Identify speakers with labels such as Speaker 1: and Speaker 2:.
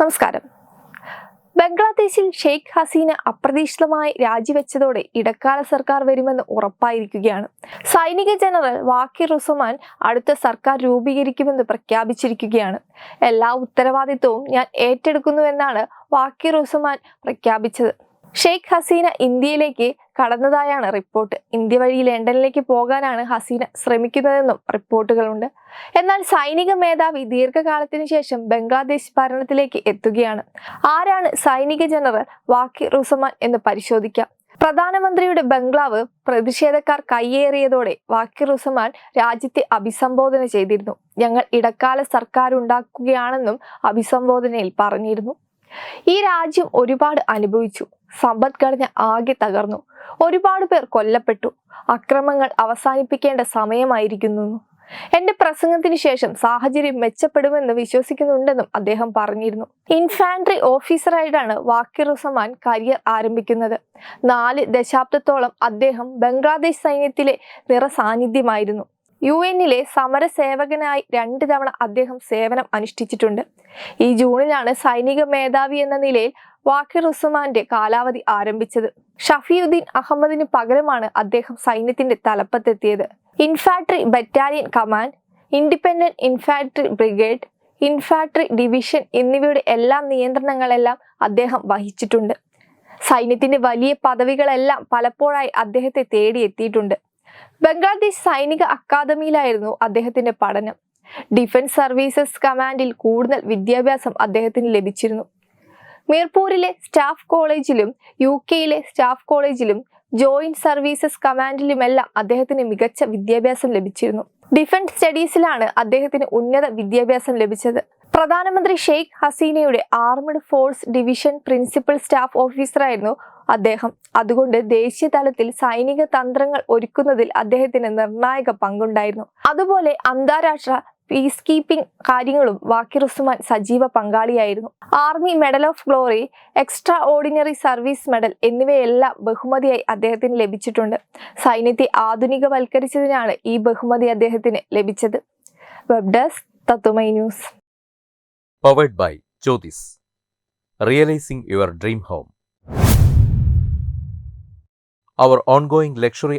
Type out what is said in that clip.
Speaker 1: നമസ്കാരം. ബംഗ്ലാദേശിൽ ഷെയ്ഖ് ഹസീന അപ്രതീക്ഷിതമായി രാജിവെച്ചതോടെ ഇടക്കാല സർക്കാർ വരുമെന്ന് ഉറപ്പായിരിക്കുകയാണ്. സൈനിക ജനറൽ വാക്കിർ റുസമാൻ അടുത്ത സർക്കാർ രൂപീകരിക്കുമെന്ന് പ്രഖ്യാപിച്ചിരിക്കുകയാണ്. എല്ലാ ഉത്തരവാദിത്വവും ഞാൻ ഏറ്റെടുക്കുന്നുവെന്നാണ് വാക്കിർ റുസമാൻ പ്രഖ്യാപിച്ചത്. ഷെയ്ഖ് ഹസീന ഇന്ത്യയിലേക്ക് കടന്നതായാണ് റിപ്പോർട്ട്. ഇന്ത്യ വഴി ലണ്ടനിലേക്ക് പോകാനാണ് ഹസീന ശ്രമിക്കുന്നതെന്നും റിപ്പോർട്ടുകളുണ്ട്. എന്നാൽ സൈനിക മേധാവി ദീർഘകാലത്തിന് ശേഷം ബംഗ്ലാദേശ് ഭരണത്തിലേക്ക് എത്തുകയാണ്. ആരാണ് സൈനിക ജനറൽ വാക്കി റുസമാൻ എന്ന് പരിശോധിക്കാം. പ്രധാനമന്ത്രിയുടെ ബംഗ്ലാവ് പ്രതിഷേധക്കാർ കയ്യേറിയതോടെ വാക്കിർ റുസമാൻ രാജ്യത്തെ അഭിസംബോധന ചെയ്തിരുന്നു. ഞങ്ങൾ ഇടക്കാല സർക്കാർ ഉണ്ടാക്കുകയാണെന്നും അഭിസംബോധനയിൽ പറഞ്ഞിരുന്നു. ഈ രാജ്യം ഒരുപാട് അനുഭവിച്ചു. സമ്പദ്ഘടന ആകെ തകർന്നു. ഒരുപാട് പേർ കൊല്ലപ്പെട്ടു. അക്രമങ്ങൾ അവസാനിപ്പിക്കേണ്ട സമയമായിരിക്കുന്നു. എന്റെ പ്രസംഗത്തിന് ശേഷം സാഹചര്യം മെച്ചപ്പെടുമെന്ന് വിശ്വസിക്കുന്നുണ്ടെന്നും അദ്ദേഹം പറഞ്ഞിരുന്നു. ഇൻഫാൻട്രി ഓഫീസറായിട്ടാണ് വാക്കിറുസമാൻ കരിയർ ആരംഭിക്കുന്നത്. നാല് ദശാബ്ദത്തോളം അദ്ദേഹം ബംഗ്ലാദേശ് സൈന്യത്തിലെ നിറസാന്നിധ്യമായിരുന്നു യു എന്നിലെ സമരസേവകനായി രണ്ട് തവണ അദ്ദേഹം സേവനം അനുഷ്ഠിച്ചിട്ടുണ്ട്. ഈ ജൂണിലാണ് സൈനിക മേധാവി എന്ന നിലയിൽ വാക്കിർ ഉസ്മാന്റെ കാലാവധി ആരംഭിച്ചത് ഷഫിയുദ്ദീൻ അഹമ്മദിന് പകരമാണ് അദ്ദേഹം സൈന്യത്തിന്റെ തലപ്പത്തെത്തിയത്. Infantry battalion command independent infantry brigade infantry division എന്നിവയുടെ എല്ലാ നിയന്ത്രണങ്ങളെല്ലാം അദ്ദേഹം വഹിച്ചിട്ടുണ്ട്. സൈന്യത്തിന്റെ വലിയ പദവികളെല്ലാം പലപ്പോഴായി അദ്ദേഹത്തെ തേടിയെത്തിയിട്ടുണ്ട്. ബംഗ്ലാദേശ് സൈനിക അക്കാദമിയിലായിരുന്നു അദ്ദേഹത്തിന്റെ പഠനം. ഡിഫൻസ് സർവീസസ് കമാൻഡിൽ കൂടുതൽ വിദ്യാഭ്യാസം അദ്ദേഹത്തിന് ലഭിച്ചിരുന്നു. മീർപൂരിലെ സ്റ്റാഫ് കോളേജിലും യു കെയിലെ സ്റ്റാഫ് കോളേജിലും ജോയിന്റ് സർവീസസ് കമാൻഡിലുമെല്ലാം അദ്ദേഹത്തിന് മികച്ച വിദ്യാഭ്യാസം ലഭിച്ചിരുന്നു. ഡിഫൻസ് സ്റ്റഡീസിലാണ് അദ്ദേഹത്തിന് ഉന്നത വിദ്യാഭ്യാസം ലഭിച്ചത്. പ്രധാനമന്ത്രി Sheikh ഹസീനയുടെ armed force division principal staff ഓഫീസറായിരുന്നു അദ്ദേഹം. അതുകൊണ്ട് ദേശീയ തലത്തിൽ സൈനിക തന്ത്രങ്ങൾ ഒരുക്കുന്നതിൽ അദ്ദേഹത്തിന് നിർണായക പങ്കുണ്ടായിരുന്നു. അതുപോലെ അന്താരാഷ്ട്ര പീസ് കീപ്പിംഗ് കാര്യങ്ങളും വാക്കിർ ഉസ്മാൻ സജീവ പങ്കാളിയായിരുന്നു. Army medal of glory extraordinary service medal എന്നിവയെല്ലാം ബഹുമതിയായി അദ്ദേഹത്തിന് ലഭിച്ചിട്ടുണ്ട്. സൈന്യത്തെ ആധുനികവൽക്കരിച്ചതിനാണ് ഈ ബഹുമതി അദ്ദേഹത്തിന് ലഭിച്ചത്. Web desk Tatwamayi news
Speaker 2: by Jyothis realising your dream home Our ongoing luxury